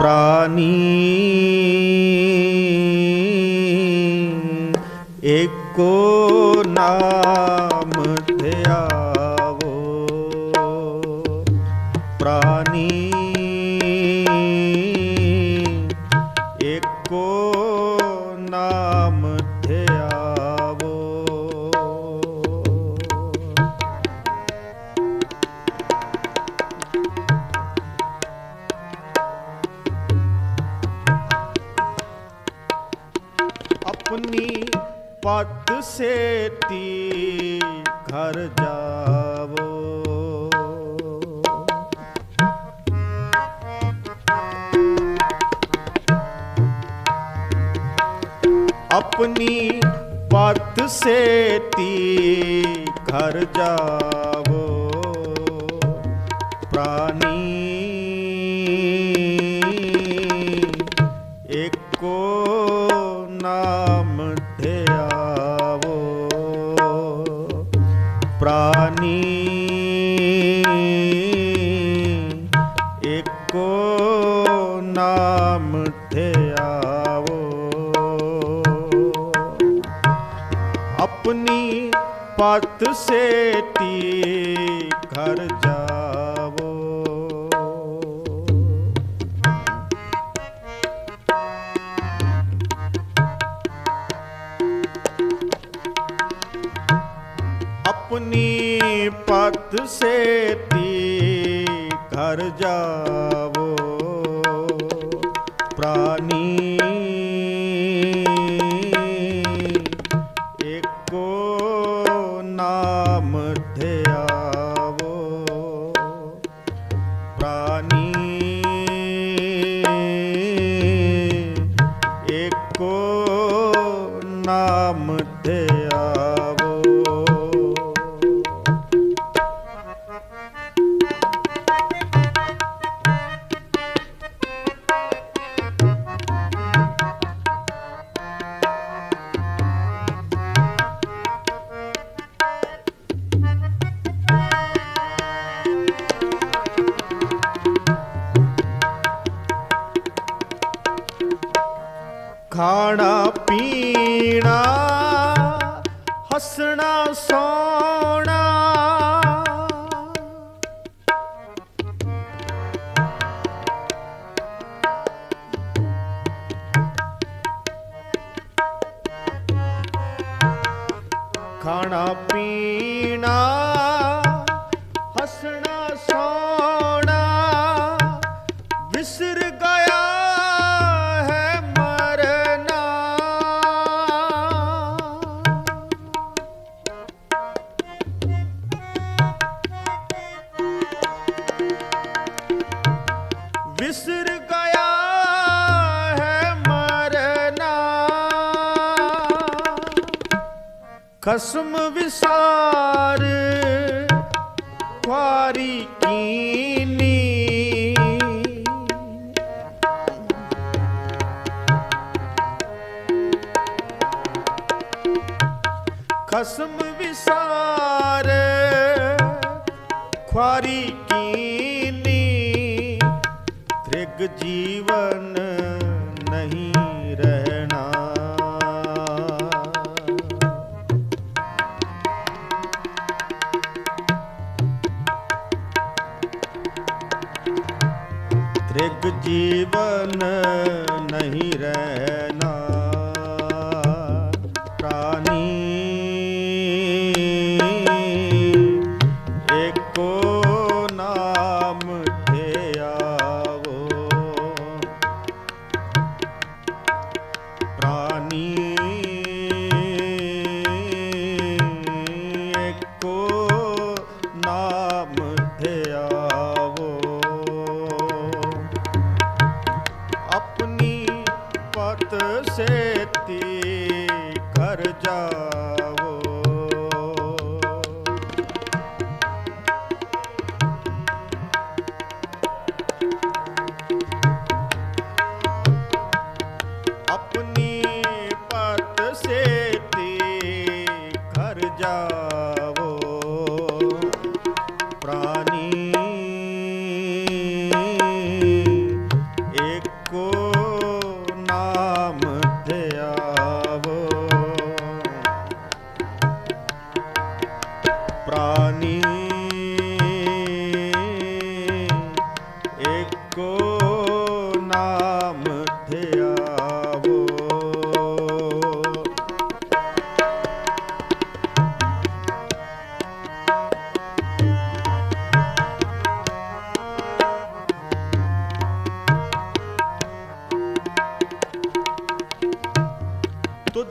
प्राणी एको ਸੇਤੀ ਘਰ ਜਾਵੋ। ਆਪਣੀ ਪਤ ਸੇਤੀ ਘਰ ਜਾਵੋ। ਪਤ ਸੇਤੀ। ਖਸਮ ਵਿਸਾਰ ਖੁਆਰੀ ਕੀਨੀ। ਖਸਮ ਵਿਸਾਰ ਖੁਆਰੀ ਕੀਨੀ। ਤ੍ਰਿਗ ਜੀਵਨ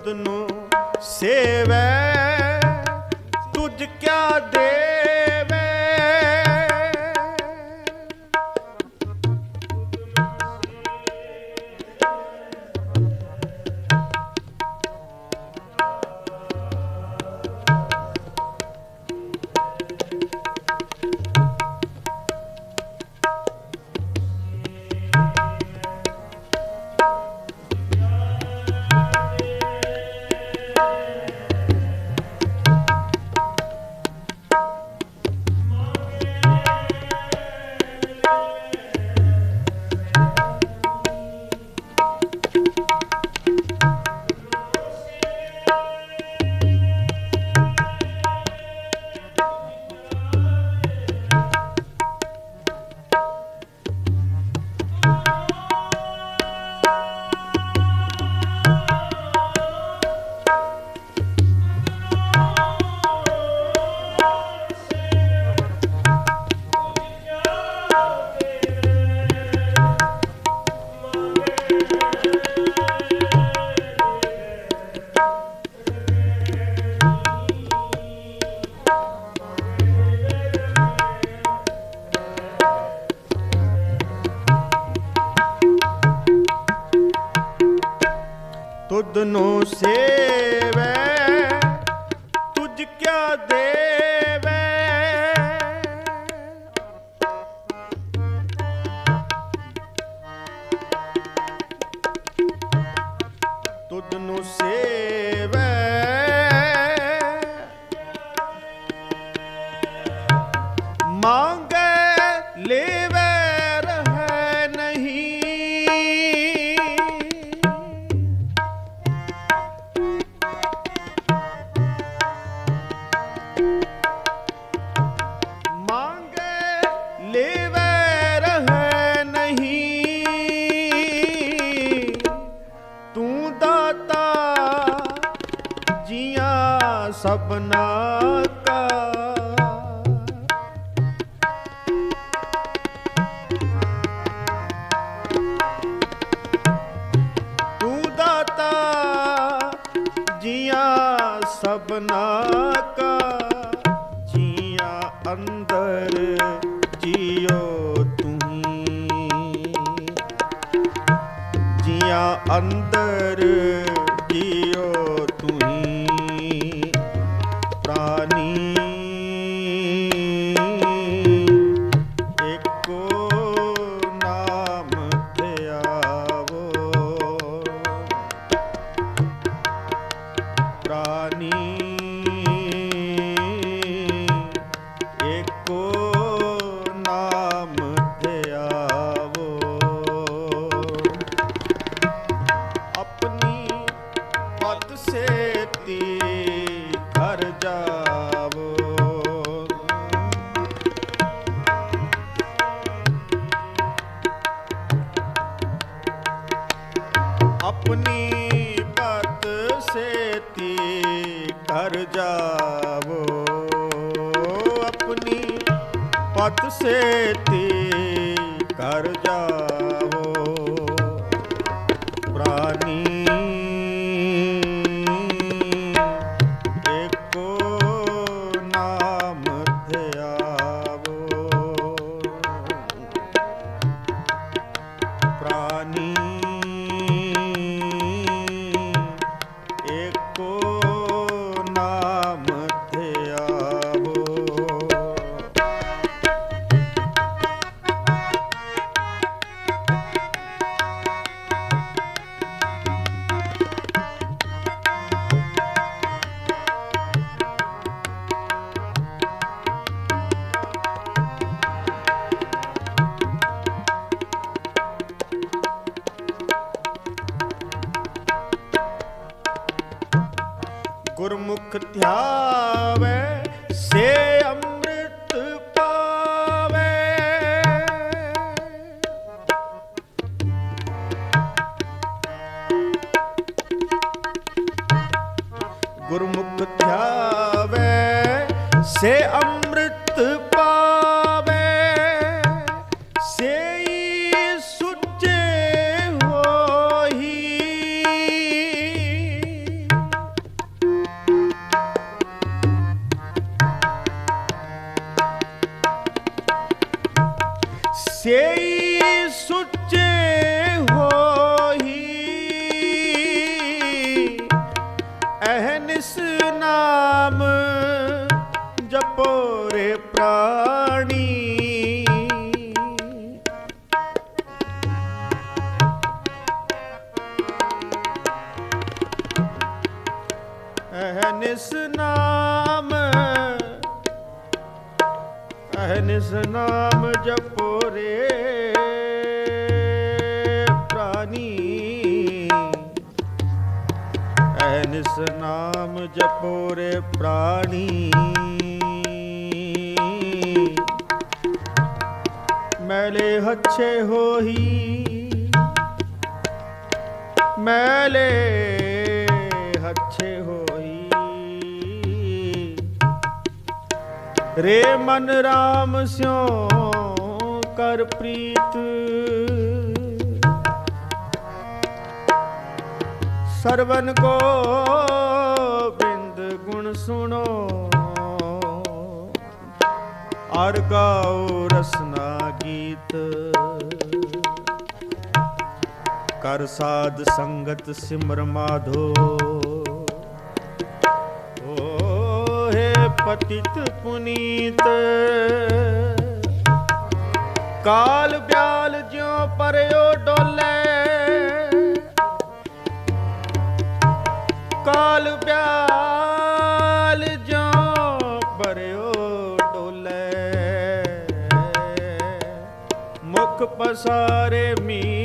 ਨੂੰ ਸੇਵੈ ਤੁਝ ਕਿਆ ਦੇ ਸੇਵੈ ਤੁਝ ਕਿਆ ਦੇਵੇ? ਤੁਧ ਨੂੰ ਸੇਵੈ। ਮੰਗੇ ਲੇਵੇ ਸਭਨਾ ਕਾ ਤੂੰ ਦਾਤਾ ਜੀਆਂ ਸਭਨਾ ਕਾ ਜੀਆਂ ਅੰਦਰ ਜੀਓ ਤੂੰ। ਜੀਆਂ ਅੰਦਰ ਗੁਰਮੁਖ ਧਿਆਵੇ ਨਿਸ ਨਾਮ ਜਪੋ ਰੇ, ਪ੍ਰਾਨੀ। ਅਹਨਿਸ ਨਾਮ ਜਪੋ ਰੇ ਪ੍ਰਾਣੀ ਮੈਲੇ ਹੱਛੇ ਹੋਈ ਮੈਲੇ ਹੱਛੇ ਹੋ ਰੇ ਮਨ RAM ਸਿਉ ਕਰ ਪ੍ਰੀਤ। ਸਰਵਨ ਕੋ ਬਿੰਦ ਗੁਣ ਸੁਣੋ। ਅਰ ਗਾਓ ਰਸਨਾ ਗੀਤ। ਕਰ ਸਾਧ ਸੰਗਤ ਸਿਮਰ ਮਾਧੋ। ਪਤਿਤ ਪੁਨੀਤ ਕਾਲ ਬਿਆਲ ਜਿਉ ਪਰਿਓ ਡੋਲੇ ਕਾਲ ਬਿਆਲ ਜਿਉ ਪਰਿਓ ਡੋਲੇ ਮੁਖ ਪਸਾਰੇ ਮੀ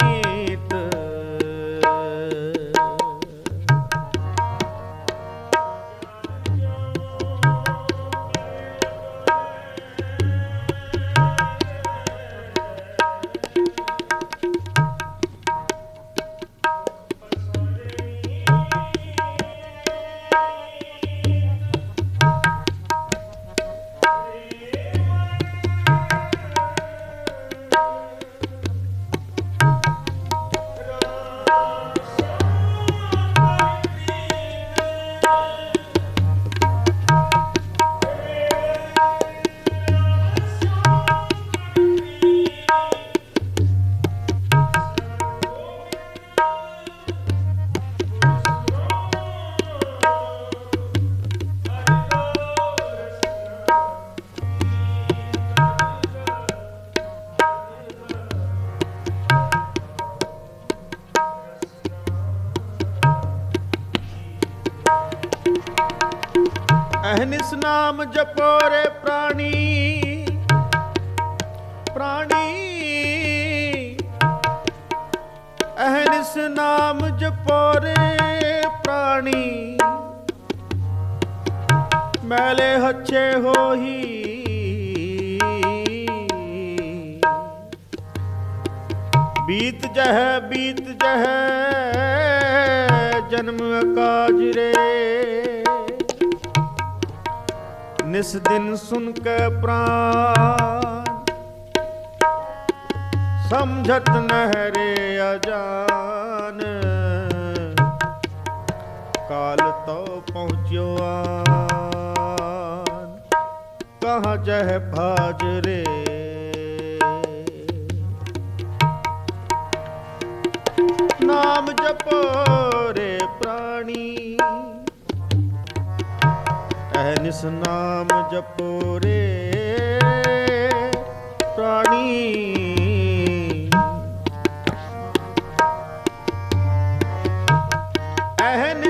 ਨਾਮ ਜਪੋ ਰੇ ਪ੍ਰਾਣੀ ਪ੍ਰਾਣੀ। ਅਹਨਿਸ ਨਾਮ ਜਪੋ ਰੇ ਪ੍ਰਾਣੀ। ਮੈਲੇ ਹੱਛੇ ਹੋਈ ਬੀਤ ਜਹ ਬੀਤ ਜਹ, ਜਨਮ ਅਕਾਜ ਰੇ। ਨਿਸ ਦਿਨ ਸੁਨ ਕੇ ਪ੍ਰਾਨ। ਸਮਝਤ ਨਹਿਰੇ ਅਜਾਨ। ਕਾਲ ਤੋ ਪਹੁੰਚਿਓ ਆਨ। ਕਹਾਂ ਜਹ ਭਾਜ ਰੇ। ਨਾਮ ਜਪੋ ਰੇ ਪ੍ਰਾਣੀ ਅਹਨਿਸ ਨਾਮ ਜਪੋ ਰੇ। ਪ੍ਰਾਣੀ। ਅਹਨਿਸ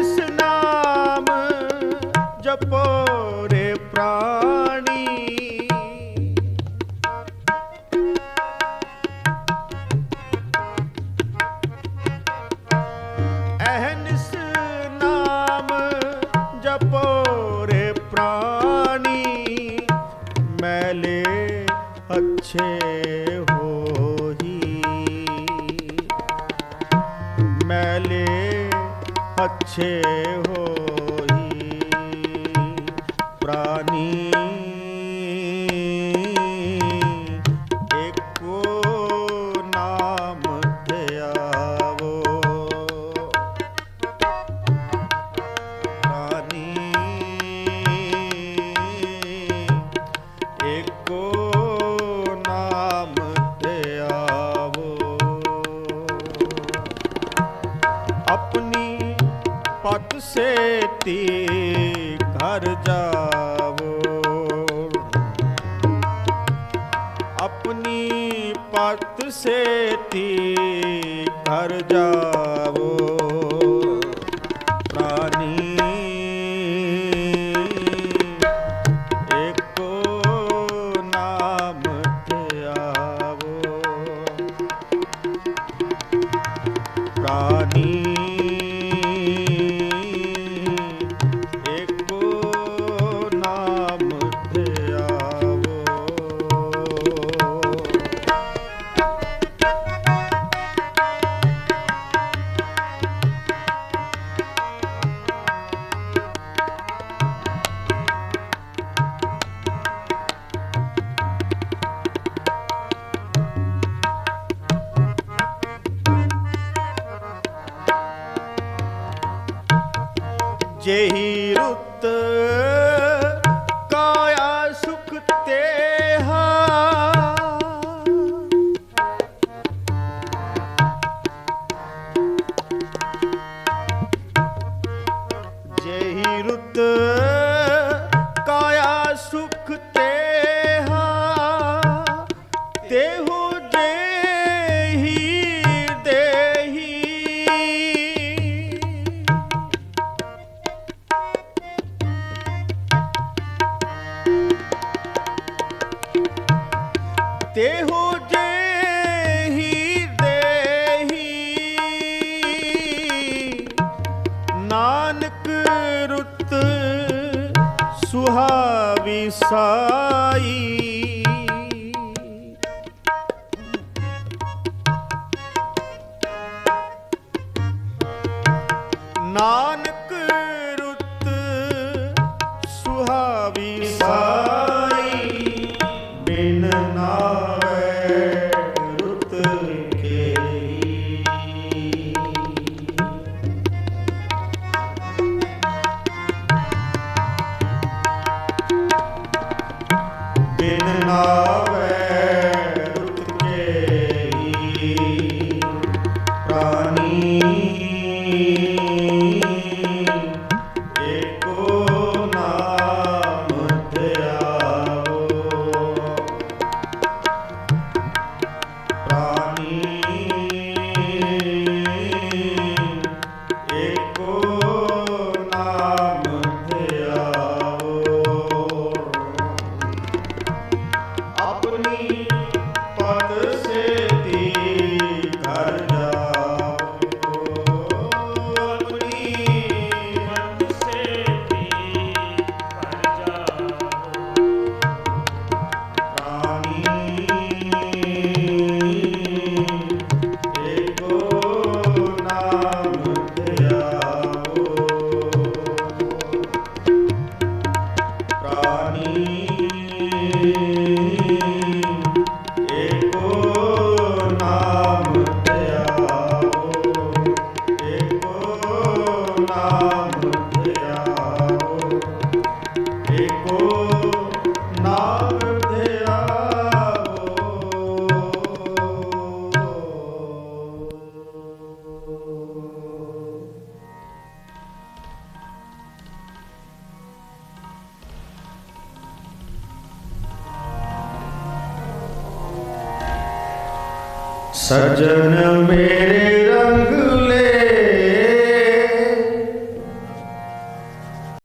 ਜਿਹੀ ਰੁੱਤ ਦੇਹੋ ਜਿਹੀ ਦੇਹੀ। ਨਾਨਕ ਰੁੱਤ ਸੁਹਾਵੀ ਸਾਈ